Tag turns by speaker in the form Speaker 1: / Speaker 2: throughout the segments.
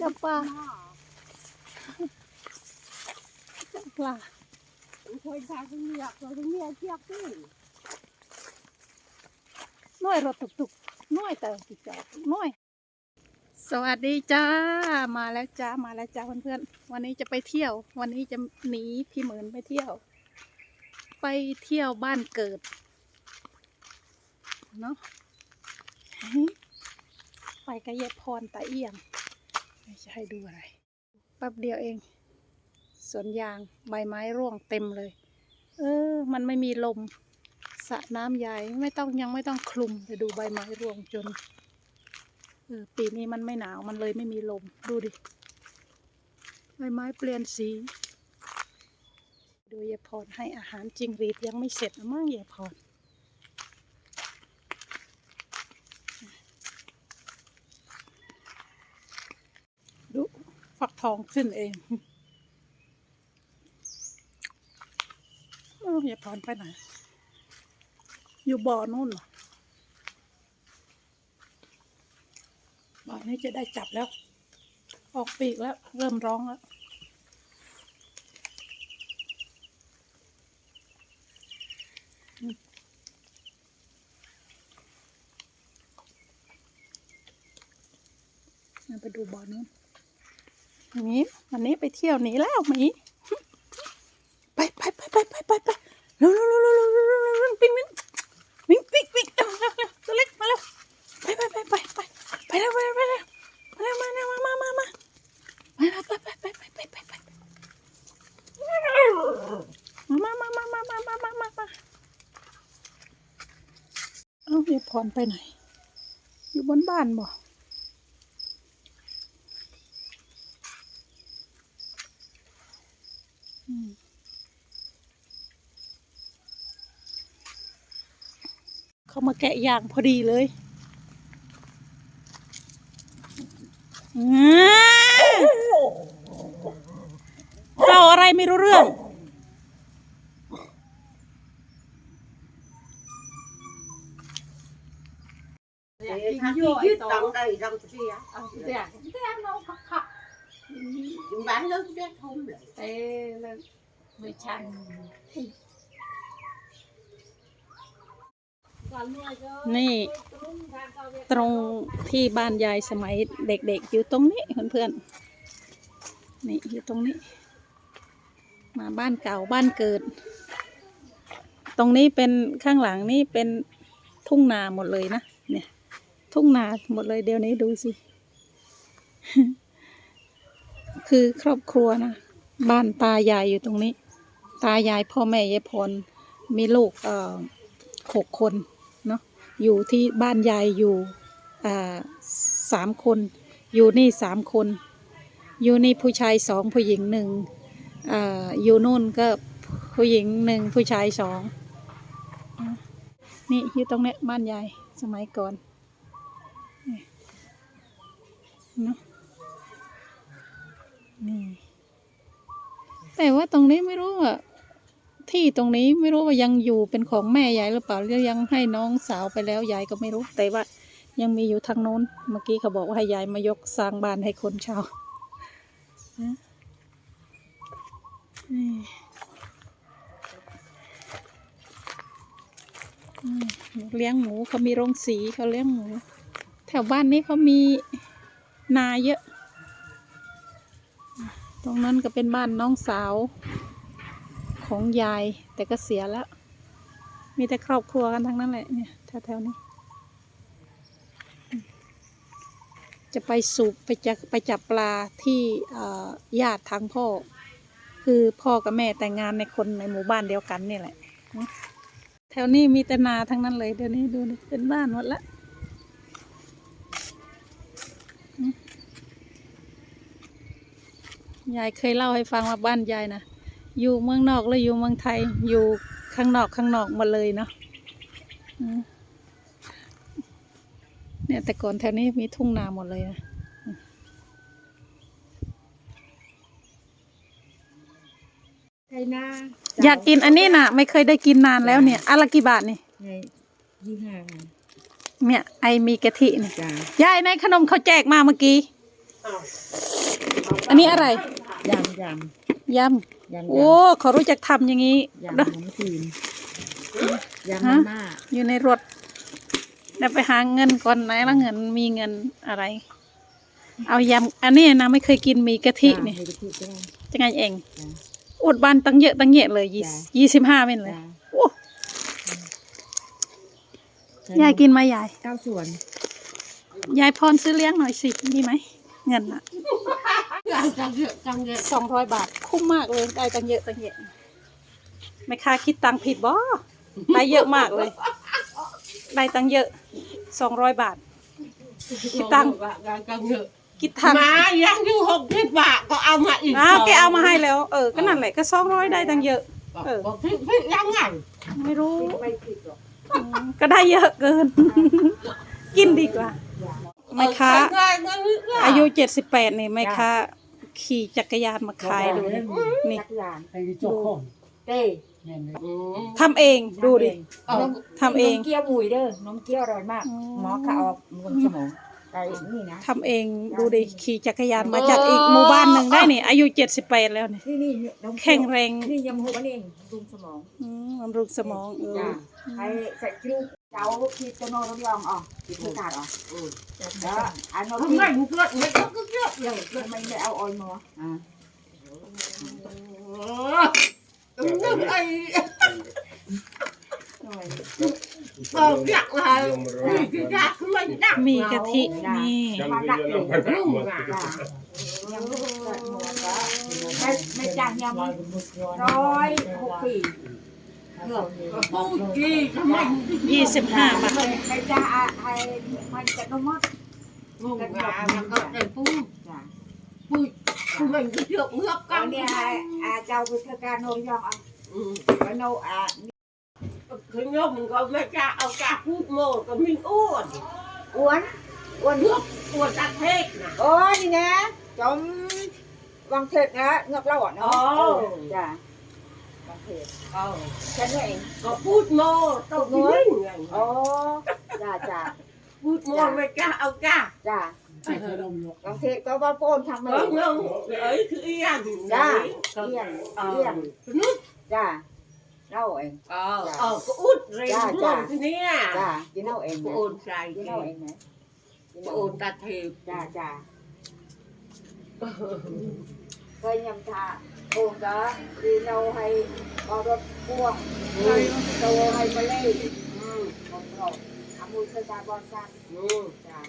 Speaker 1: จับปลาจับปลา
Speaker 2: thôi sao cái miệng rồi cái miệng kia cứ
Speaker 1: น้อยรถตุกๆน้อยแต่ติดจอบน้อย สวัสดีจ้า มาแล้วจ้า มาแล้วจ้าเพื่อนๆ วันนี้จะไปเที่ยว วันนี้จะหนีพี่เหมือนไปเที่ยว ไปเที่ยวบ้านเกิด เนาะไปกับยายพรตาเอียงไม่ จะให้ดูอะไรแป๊บเดียวเอง สวนยางใบไม้ร่วงเต็มเลย เออ มันไม่มีลมสระน้ำใหญ่ไม่ต้องยังไม่ต้องคลุมไปดูใบไม้ร่วงจนเออปีนี้มันไม่หนาวมันเลยไม่มีลมดูดิใบไม้เปลี่ยนสี ดูยายพรให้อาหารจริงรีดยังไม่เสร็จมั้งยายพรดู ฟักทองขึ้นเองเอ้ยายพรไปไหน อยู่บ่อนู่นบ่อนี้จะได้จับแล้ว ออกปีกแล้ว เริ่มร้องแล้วมาไปดูบ่อนู้น อย่างนี้วันนี้ไปเที่ยวหนีแล้วหมีไปไปไปไปไปไปไปเร็วเร็วเร็วเร็วเร็วเร็วปิ้งปิ้งวิ่งวิ่งวิ่งเร็วเร็วเร็วตัวเล็กมาเร็วไปไปไปไปไปไปเร็วไปเร็วไปเร็วมาเร็วมาเร็วมามามามาไปไปไปไปไปไปไปไปมามามามามามามามามาเอ้าเฮียพรไปไหนอยู่บนบ้านบ่อืม เขามาแกะยางพอดีเลยเจ้าอะไรไม่รู้เรื่อง
Speaker 2: Thế thằng kia đóng đầy đóng kia Chúng bán lớn cái không lại
Speaker 1: เต้เลยไม่ชันนี่ตรงที่บ้านยายสมัยเด็กๆ อยู่ตรงนี้เพื่อนๆนี่อยู่ตรงนี้ มาบ้านเก่าบ้านเกิด ตรงนี้เป็นข้างหลังนี่เป็นทุ่งนาหมดเลยนะเนี่ย ทุ่งนาหมดเลยเดี๋ยวนี้ดูสิ คือครอบครัวนะบ้านตายายอยู่ตรงนี้ ตายายพ่อแม่ยายพรมีลูกเอ่อหกคนเนาะอยู่ที่บ้านยายอยู่อ่าสามคน อยู่นี่สามคน อยู่นี่ผู้ชายสองผู้หญิงหนึ่งอ่าอยู่นู่นก็ผู้หญิงหนึ่งผู้ชายสองนี่อยู่ตรงเนี้ยบ้านยายสมัยก่อนเนาะ นี่ แต่ว่าตรงนี้ไม่รู้ว่าที่ตรงนี้ไม่รู้ว่ายังอยู่เป็นของแม่ยายหรือเปล่าหรือยังให้น้องสาวไปแล้วยายก็ไม่รู้แต่ว่า ยังมีอยู่ทางโน้น เมื่อกี้เขาบอกว่าให้ยายมายกสร้างบ้านให้คนชานะนี่อืมเลี้ยงหมูเขามีโรงสีเขาเลี้ยงหมู แถวบ้านนี้เขามีนาเยอะ รงนั้นก็เป็นบ้านน้องสาวของยายแต่ก็เสียแล้ว มีแต่ครอบครัวกันทั้งนั้นแหละเนี่ยแถวๆนี้ จะไปสูบไปจับไปจับปลาที่ญาติทางพ่อ คือพ่อกับแม่แต่งงานในคนในหมู่บ้านเดียวกันนี่แหละ แถวนี้มีแต่นาทั้งนั้นเลยเดี๋ยวนี้ดูเป็นบ้านหมดละ ยายเคยเล่าให้ฟังว่าบ้านยายนะอยู่เมืองนอกแล้วอยู่เมืองไทย อยู่ข้างนอกข้างนอกหมาเลยเนาะอืมเนี่ยแต่ก่อนแถวนี้มีทุ่งนาหมดเลยนะ
Speaker 2: Cây na
Speaker 1: อยากกินอันนี้นะไม่เคยได้กินนานแล้วเนี่ยอะไรกี่บาทนี่
Speaker 2: Này Di hàng
Speaker 1: เนี่ยไอมีกะทิเนี่ย
Speaker 2: Chà
Speaker 1: ยายในขนมเขาแจกมาเมื่อกี้ อันนี้อะไร
Speaker 3: ยำย
Speaker 1: ยำ
Speaker 3: ยำำ
Speaker 1: โอ้เขารู้จักทำอย่างนี้
Speaker 3: ยำข
Speaker 1: เด้อน
Speaker 3: มจีนยำ
Speaker 1: ฮะ
Speaker 3: มาม่า
Speaker 1: อยู่ในรถเดี๋ยวไปหาเงินก่อนไหนละเงินมีเงินอะไร เอายำอันนี้นะไม่เคยกินมีกะทินี่
Speaker 3: มีกะทิด้วย
Speaker 1: จะไงเอง
Speaker 3: จ้ะ
Speaker 1: อุดบ้านตั้งเยอะตั้งเยอะเลยยี่
Speaker 3: จ้ะ
Speaker 1: ยี่สิบห้าเป็นเลย
Speaker 3: จ้ะ
Speaker 1: โอ้ยายกินไหมยาย
Speaker 3: เก้าส่วน
Speaker 1: ยายพรซื้อเลี้ยงหน่อยสิมีไหมเงินอะ
Speaker 2: จังเยอะจังเยอะ
Speaker 1: สองร้อยบาท คุ้มมากเลยได้ตั้งเยอะตั้งเยอะไม่ค่าคิดตังค์ผิดบ่ได้เยอะมากเลย ได้ตังค์เยอะสองร้อยบาท คิดตังค์
Speaker 2: จังเยอะ
Speaker 1: คิดตังค์
Speaker 2: มายังอยู่หกสิบบาทก็เอามาอีก
Speaker 1: อ้าวแกเอามาให้แล้ว เออก็นั่นแหละก็สองร้อยได้ตังค์เยอะเออ
Speaker 2: บอกพี่พี่ยังไง
Speaker 1: ไม่รู้
Speaker 3: ไม่ผิดหรอก
Speaker 1: อืมก็ได้เยอะเกิน กินดีกว่าแม่ค้าอายุเจ็ดสิบแปดนี่แม่ค้า ขี่จักรยานมาขายดูดินี่
Speaker 3: จักรยาน
Speaker 4: ไอ้เจ้าของ
Speaker 3: เต้
Speaker 4: แม่นเลย
Speaker 1: ทำเองดูดิ
Speaker 2: เออ
Speaker 1: ทำเอง
Speaker 3: นมเกี๊ยวหมุยเด้อ นมเกี๊ยวอร่อยมาก
Speaker 1: อ๋อ
Speaker 3: หมอขาออกลงสมองไอ้นี่นะ
Speaker 1: ทำเองดูดิขี่จักรยานมาจากอีกหมู่บ้านหนึ่งได้นี่อายุเจ็ดสิบแปดแล้วนี่
Speaker 3: นี่นี่นี่นมเกี๊ยว
Speaker 1: แข็งแรง
Speaker 3: นี่ยำหัวมันเองรุงสมอง
Speaker 1: อืมบำรุงสมองเออ
Speaker 3: จ้ะใครใส่กรู เจ้าพีจะนอนรยองอ๋อพีจะขาดอ๋อแล้วอันนั้น
Speaker 2: ทำไมมึงเกิดไม่ต้องเกิดเลย
Speaker 3: ทำไมไม่เอาออยล์มาอ่า
Speaker 2: เออไอ้
Speaker 3: ทำไม
Speaker 2: เอออยากอะไรนี่คืออยากไม่ดัก
Speaker 1: มีกะทินี่
Speaker 3: ความรักเอง
Speaker 2: ลูกอะ
Speaker 3: จ้ะยังไม่เกิดหมดก็ไม่ไม่จ้างยังร้อยหกปี
Speaker 2: ปูจีทำไม
Speaker 1: ยี่สิบห้าบาท
Speaker 3: ไม่จ้างอะให้มันจะนมัด
Speaker 2: ลูกอะมันก็ได้ปู
Speaker 3: จ้ะ
Speaker 2: ปูทำไมก็เยอะเงือกกั
Speaker 3: เอา
Speaker 2: น
Speaker 3: เนี่ยอา เจ้าไปเทศกาลโนยองเอา
Speaker 2: อืม
Speaker 3: ไปโนอะ
Speaker 2: คือโยมก็ไม่กล้เอากาพูดโมก็มีอ้วน
Speaker 3: อ้วนอ้วน
Speaker 2: เงือกอ้วน
Speaker 3: โอ้ยนี่นะจอมวังเทศนะเงือกเล่าจ้ะวังนี้เอง
Speaker 2: ก็พูดโมต้องนิ่งไง
Speaker 3: อ๋อจ้ะจ้ะ
Speaker 2: พูดโมไม่กล้าเอาก้า
Speaker 3: จ้ะ
Speaker 4: ใส่ขนมลูก
Speaker 3: วังเทศก็ว่าโป้นทำมา
Speaker 2: เอ
Speaker 3: เล
Speaker 2: องเอ้ยคืออีหยัง
Speaker 3: จ้ะ
Speaker 2: ก็
Speaker 3: เลี่ยง
Speaker 2: เออ
Speaker 3: เลี่ยง
Speaker 2: นุ๊ก
Speaker 3: จ้ะเล่าเอง
Speaker 2: เออเออก็อุดเรียน
Speaker 3: จ้ะ
Speaker 2: พว
Speaker 3: จ้ะ
Speaker 2: กที่เนี่ย
Speaker 3: จ้ะกินเล่าเองนะ
Speaker 2: โอนใจ
Speaker 3: กิน
Speaker 2: กิ
Speaker 3: เล่าเองนะกิน
Speaker 2: ก็
Speaker 3: เล่า
Speaker 2: โอ
Speaker 3: เอน
Speaker 2: ตาเทพ
Speaker 3: จ้ะจ้ะเคยยำชา โอนก็เราให้เอารถพ่วงให้โตให้มาเล่
Speaker 2: อืม
Speaker 3: บอกอามุยเคยตาบอลซัน
Speaker 2: อืม
Speaker 3: จ้ะ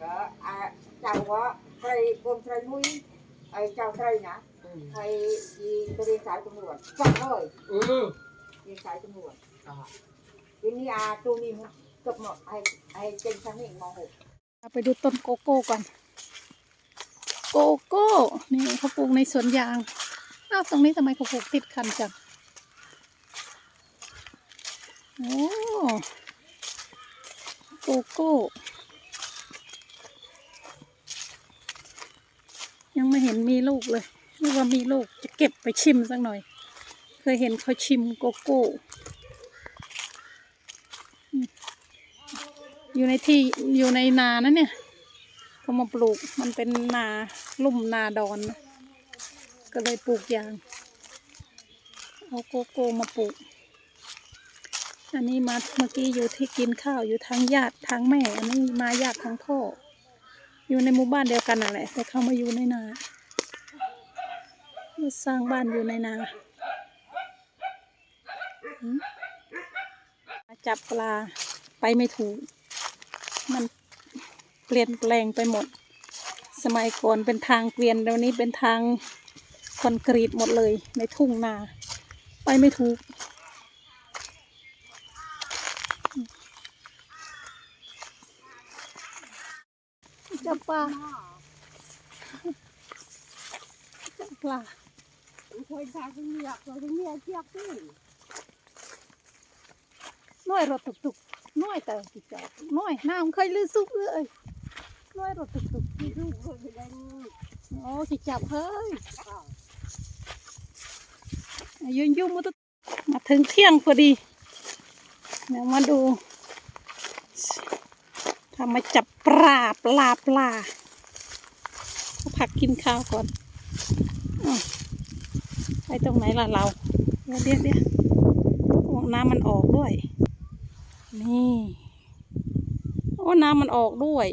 Speaker 3: ก็เจ้าว่าใครคนใครมุยไอเจ้าใครนะ
Speaker 2: อืม
Speaker 3: ใครยีเรียนสายตำรวจจับเลยเรียนสายตำรวจนี้อาตัวนี้เกือบหมดให้ให้เจนชั้นหนึ่งมหก
Speaker 1: เอาไปดูต้นโกโก้ก่อน โกโก้นี่เขาปลูกในสวนยางอ้าวตรงนี้ทำไมเขาปลูกติดคันจังโอ้โกโก้ ยังไม่เห็นมีลูกเลยนึกว่ามีลูกจะเก็บไปชิมสักหน่อย เคยเห็นเขาชิมโกโก้อืมอยู่ในที่อยู่ในนานะเนี่ย เขามาปลูกมันเป็นนาลุ่มนาดอน ก็เลยปลูกยางเอาโกโก้มาปลูก อันนี้มาเมื่อกี้อยู่ที่กินข้าวอยู่ทางญาติทางแม่ อันนี้มาญาติทางพ่อ อยู่ในหมู่บ้านเดียวกันนั่นแต่เขามาอยู่ในนาสร้างบ้านอยู่ในนาจับปลาไปไม่ถูก มัน เปลี่ยนแปลงไปหมด สมัยก่อนเป็นทางเกวียนเดี๋ยวนี้เป็นทางคอนกรีตหมดเลยในทุ่งนา ไปไม่ถูก จับปลาจับปลา
Speaker 2: เคยทานเป็นเมียเคยเป็นเมียเจียบที่
Speaker 1: น้อยรถตุกตุกน้อยแต่ติจับน้อยน้ำเคยลื้อซุกเลย น้อยรถตุกตุก
Speaker 2: ที่ลูกเคยเป็น
Speaker 1: โอ้สิจับเฮ้ยยืนยุ่งมาตมาถึงเที่ยงพอดีเดี๋ยวมาดูทำมาจับปลาปลาปลาเขาพักกินข้าวก่อนอไปตรงไหนล่ะเราเดี๋ยวเดี๋ยวน้ำมันออกด้วย นี่ โอ้ น้ำมันออกด้วย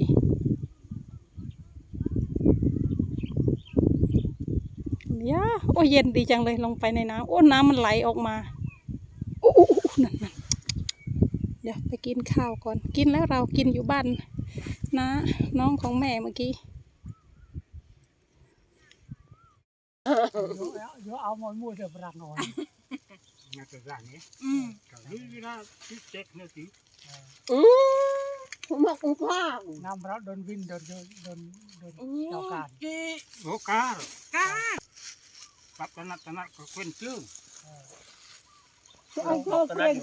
Speaker 1: ยาโอ้เย็นดีจังเลยลงไปในน้ำโอ้น้ำมันไหลออกมาโอ้โอ้โอ้นั่นนั่นเดี๋ยวไปกินข้าวก่อน กินแล้วเรากินอยู่บ้านนะน้องของแม่เมื่อกี้
Speaker 4: Yo amo mucho para ngồi. Nhà từ ra nhé.
Speaker 2: Ừ.
Speaker 4: Như như là cái chết nữa tí.
Speaker 2: อืม ผมบอกคุณพ่อ
Speaker 4: Nam đó đơn vin đơn đơn đơn đơn
Speaker 2: อื
Speaker 4: chào
Speaker 2: ม
Speaker 4: càn.
Speaker 2: จี
Speaker 4: Bố cá rồi. Cá. Bắt cái nát cái nát có quên chưa.
Speaker 2: เอาเข้าเกรง